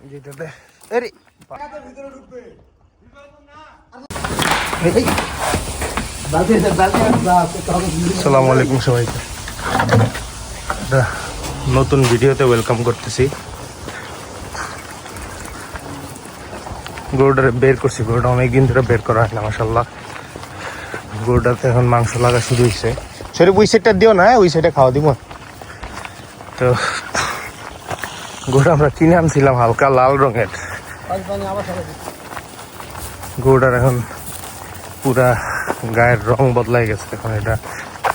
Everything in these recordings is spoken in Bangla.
যেটাতে আরে সালামু আলাইকুম সবাইকে। নতুন ভিডিওতে ওয়েলকাম করতেছি। গরুটারে বের করছি গরুটা অনেকদিন ধরে বের করা হয় না মাসাল্লাহ গরুটাতে এখন মাংস লাগা শুরু হয়েছে সেটা ওই সাইডটা দিও না হ্যাঁ? ওই সাইডে খাওয়া দিব। তো গরুটা আমরা কিনে আনছিলাম হালকা লাল রঙের। গরুটার এখন পুরা গায়ের রং বদলাই গেছে, এখন এটা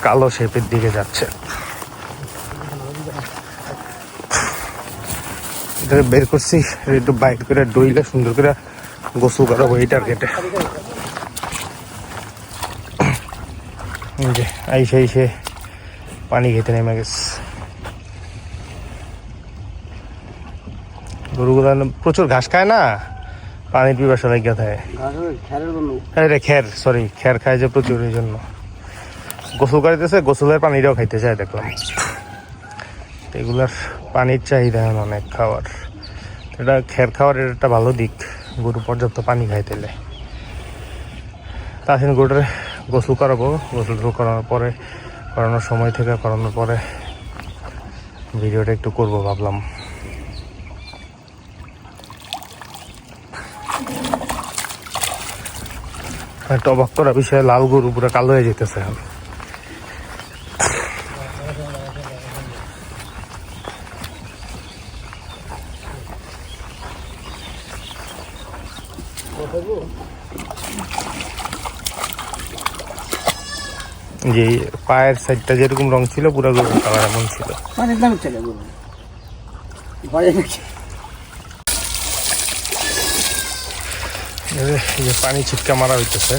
কালো শেপের দিকে যাচ্ছে। এটা বের করছি একটু বাইট করে ডইলে সুন্দর করে গোসল করা এই টার্গেটে যে, আইসে আইসে পানি খেতে নেমে গেছে। গরুগুলো প্রচুর ঘাস খায় না? পানির পিপাসা লাগিয়ে থাকে আরে খের সরি খের খায় যে প্রচুর এই জন্য। গোসল করিতেছে গোসলের পানিটাও খাইতে চায় দেখলাম। এগুলার পানির চাহিদা অনেক খাওয়ার। এটা খের খাওয়ার এটা একটা ভালো দিক, গরু পর্যাপ্ত পানি খাইতেলে তা আসেন গরুটার গোসল করাবো। গোসল টোসল করানোর পরে, করানোর সময় থেকে করানোর পরে ভিডিওটা একটু করব, ভাবলাম। একটা অবাক করা বিষয়, লাল গরু পুরো কালো হয়ে যেতেছে। এখন যে পায়ের সাইডটা যেরকম রং ছিল, পুরো গরুর কালার এমন ছিল। পানির দাম চলে গেল ভয়ে যে- এই যে পানি ছিটকা মারা হইতেছে।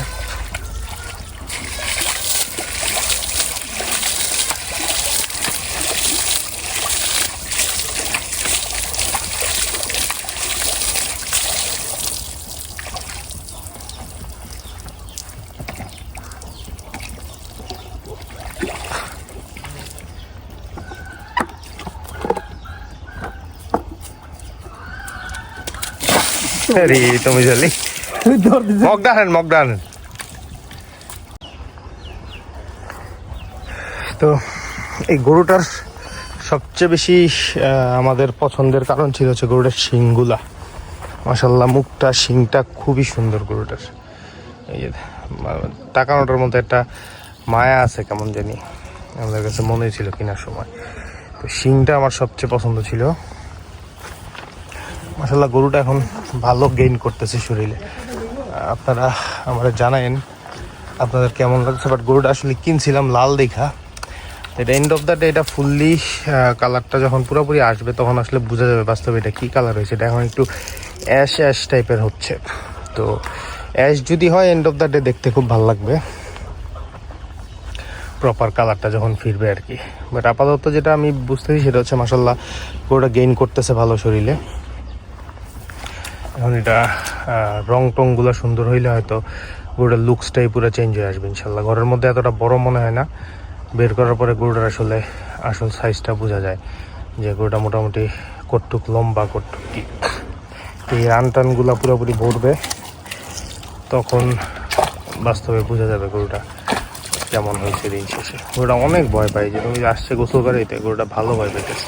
আরে তুমি জালি দিছে মগদান মগদান তো এই গরুটার সবচেয়ে বেশি আমাদের পছন্দের কারণ ছিল হচ্ছে গরুটার শিংগুলা। মাসাল্লাহ মুখটা, শিংটা খুবই সুন্দর গরুটার। এই যে, তাকানোটার মধ্যে একটা মায়া আছে কেমন জানি। আমাদের কাছে মনে ছিল কেনার সময়। তো শিংটা আমার সবচেয়ে পছন্দ ছিল। মাসাল্লাহ গরুটা এখন ভালো গেইন করতেছে শরীরে। আপনারা আমাদের জানায়েন আপনাদের কেমন লাগছে বাট গরুটা আসলে কিনছিলাম লাল দেখা। এটা এন্ড অফ দ্য ডে এটা ফুললি কালারটা যখন পুরোপুরি আসবে তখন আসলে বোঝা যাবে বাস্তবে এটা কী কালার হয়েছে। এটা এখন একটু অ্যাশ অ্যাশ টাইপের হচ্ছে। তো অ্যাশ যদি হয় এন্ড অফ দ্য ডে দেখতে খুব ভালো লাগবে। প্রপার কালারটা যখন ফিরবে আর কি। বাট আপাতত যেটা আমি বুঝতেছি সেটা হচ্ছে মাসাল্লাহ গরুটা গেইন করতেছে ভালো শরীরে। এখন এটা রং টংগুলো সুন্দর হইলে হয়তো গরুটার লুকসটাই পুরো চেঞ্জ হয়ে আসবে ইনশাল্লাহ ঘরের মধ্যে এতটা বড় মনে হয় না। বের করার পরে গরুটার আসলে আসল সাইজটা বোঝা যায় যে গরুটা মোটামুটি কটটুক লম্বা কটটুক কি। এই রান টানগুলো পুরোপুরি ভরবে, তখন বাস্তবে বোঝা যাবে গরুটা কেমন হয়েছে দিন শেষে। গরুটা অনেক ভয় পাই যে তুমি আসছে গোসল করাইতে, গরুটা ভালো ভয় পেতেছে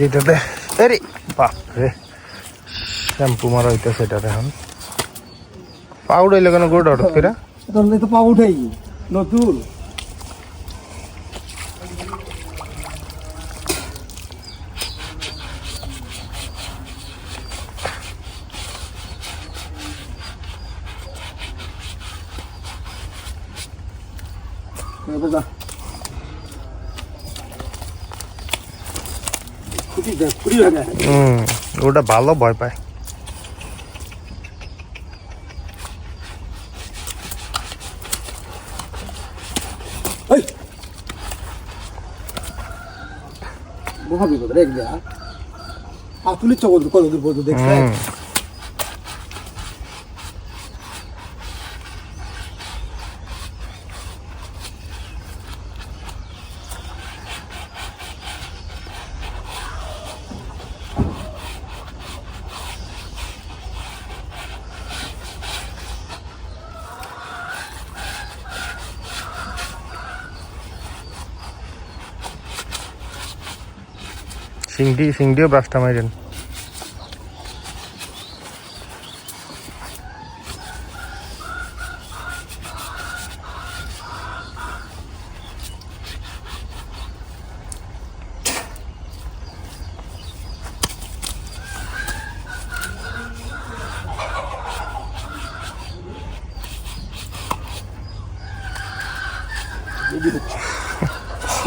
যেটাতে আরে বাপ রে। শ্যাম্পু মারা হইতেছে এটাতে এখন। পাউডার কেন গরুটা হঠাৎ করে? তোর তো পা উঠেই। নতুন এবার যা খুঁটি দেখ খুঁটি ভাঙা হুম ওটা ভালো ভয় পায়। মহাবিপদ রেখ যা। আ তুলি চকল কত দূর পর্যন্ত দেখছে সিংডি সিংডিও ব্রাশটা মাইরেন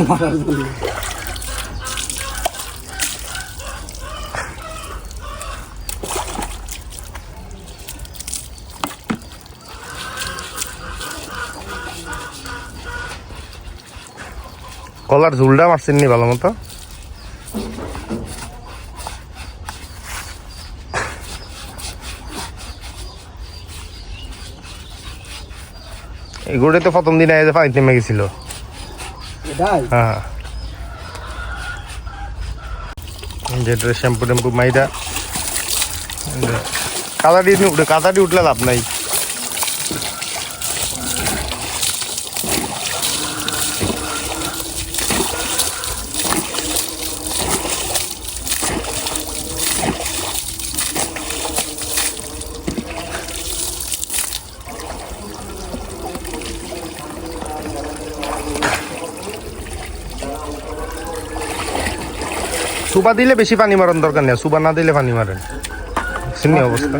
মারার জন্য কলার ঝুলটা মারছেন নি ভালো মতো? এগুলোই তো প্রথম দিন আগে পানিতে নেমে গেছিল হ্যাঁ। যেটা শ্যাম্পু ট্যাম্পু মাইরা। কাদা দিয়ে কাদা দিয়ে উঠলে লাভ নাই। সুবা দিলে বেশি পানি মারার দরকার নেই সুবা না দিলে পানি মারেন। সিনি অবস্থা।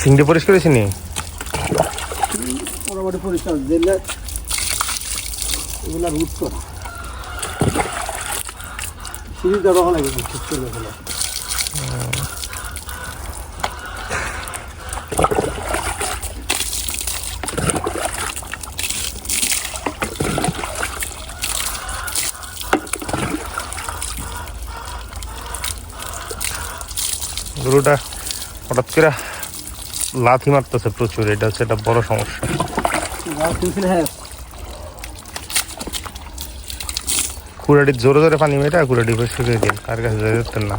সিংড়ি পরিষ্কার হয়েছে নি? পরিষ্কার দিলে এগুলা রুট করা। সিঁড়ি দেওয়া লাগে গরুটা হঠাৎ করে লাথি মারতেছে প্রচুর এটা হচ্ছে একটা বড় সমস্যা গাছ তুলছিল হ্যাঁ কুড়াটির জোরে জোরে পানি মেয়েটা কুড়াটি করে দিন কার কাছে যেতে যেতেন না।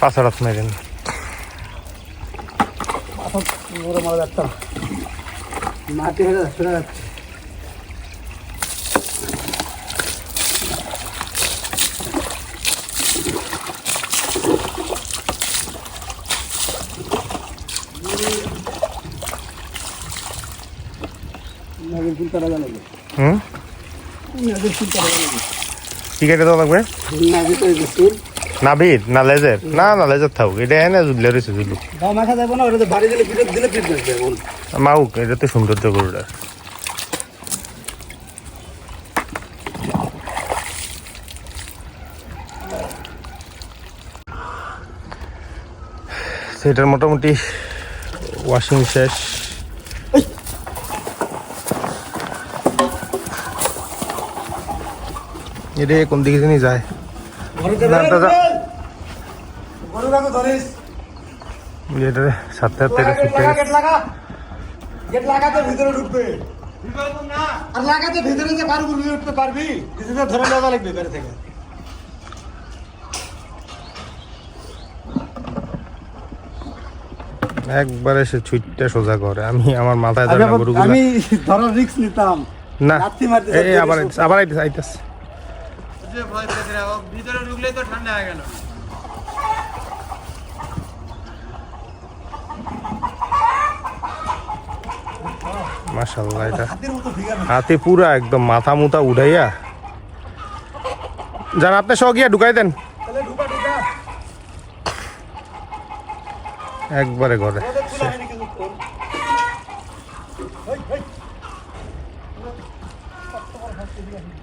পাঁচারাত মেরেন। ওরা মারা যাচ্ছে মাটি হয়ে যাচ্ছে না। নাগের ফুল কাটা লাগে হুম নাগের ফুল কাটা লাগে কি কেটে দেওয়া লাগবে? নাগের তো ফুল নাভির না লেজের না না লেজের থাকুক। এটা এনে জুবলে রয়েছে জুলু দাও মাখা যাবে না ওটা তো বাড়ি দিলে পিঠে দিলে পিঠ বসবে এখন। মাউক এটা তো সৌন্দর্য গরুটা। সেটার মোটামুটি ওয়াশিং শেষ। এটা কোন দিকে জানি যায়? সাথে সাথে এটা গেট ছুটে লাগা গেছে। গেট লাগা। গেট লাগাতে ভিতরে ঢুকবে। আর লাগাতে ভিতরে যে বারো গুলো উঠতে পারবি কিছুটা ধরে নেওয়া লাগবে বাইরে থেকে। একবারে সে ছুটটা সোজা করে। আমি আমার মাথায় আমি ধরে না আমি ধরার রিস্ক নিতাম। না এই আবার আইতাছে। যে ভয় পেতে ও ভিতরে ঢুকলেই তো ঠান্ডা হয়ে গেল। মাশাল্লাহ এটা হাতে পুরা একদম মাথা মুথা উঠাইয়া। যান আপনি সহ গিয়া ঢুকাই দেন। একবারে ঘরে। ওদের খোলা হয়নি কিছুক্ষণ। হেই, হেই। সোজা গেছে, সোজা গেছে।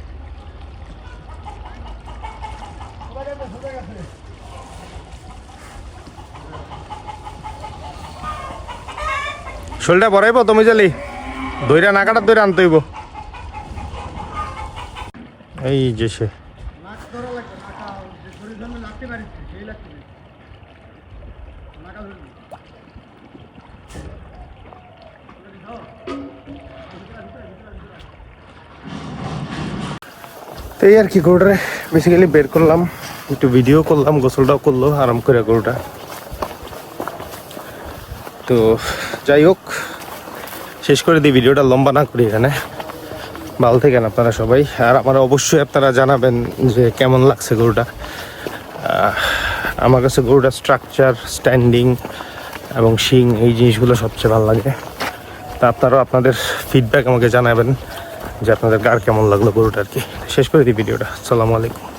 শোলটা বড়াইব তুমি জালি। দইরা না কাটার দইরা আনতে এই যে সে। এই আর কি গরুটা বেসিক্যালি বের করলাম। একটু ভিডিও করলাম, গোসলটাও করল, আরাম করে গরুটা। তো যাই হোক, শেষ করে দিই, ভিডিওটা লম্বা না করি এখানে। ভালো থাকেন আপনারা সবাই। আর আমার অবশ্যই আপনারা জানাবেন যে কেমন লাগছে গরুটা। আমার কাছে গরুটার স্ট্রাকচার স্ট্যান্ডিং এবং শিং, এই জিনিসগুলো সবচেয়ে ভালো লাগে। তা আপনারাও আপনাদের ফিডব্যাক আমাকে জানাবেন যে আপনাদের কার কেমন লাগল গরুটা আর কি। শেষ করে দিই ভিডিওটা। আসসালামু আলাইকুম।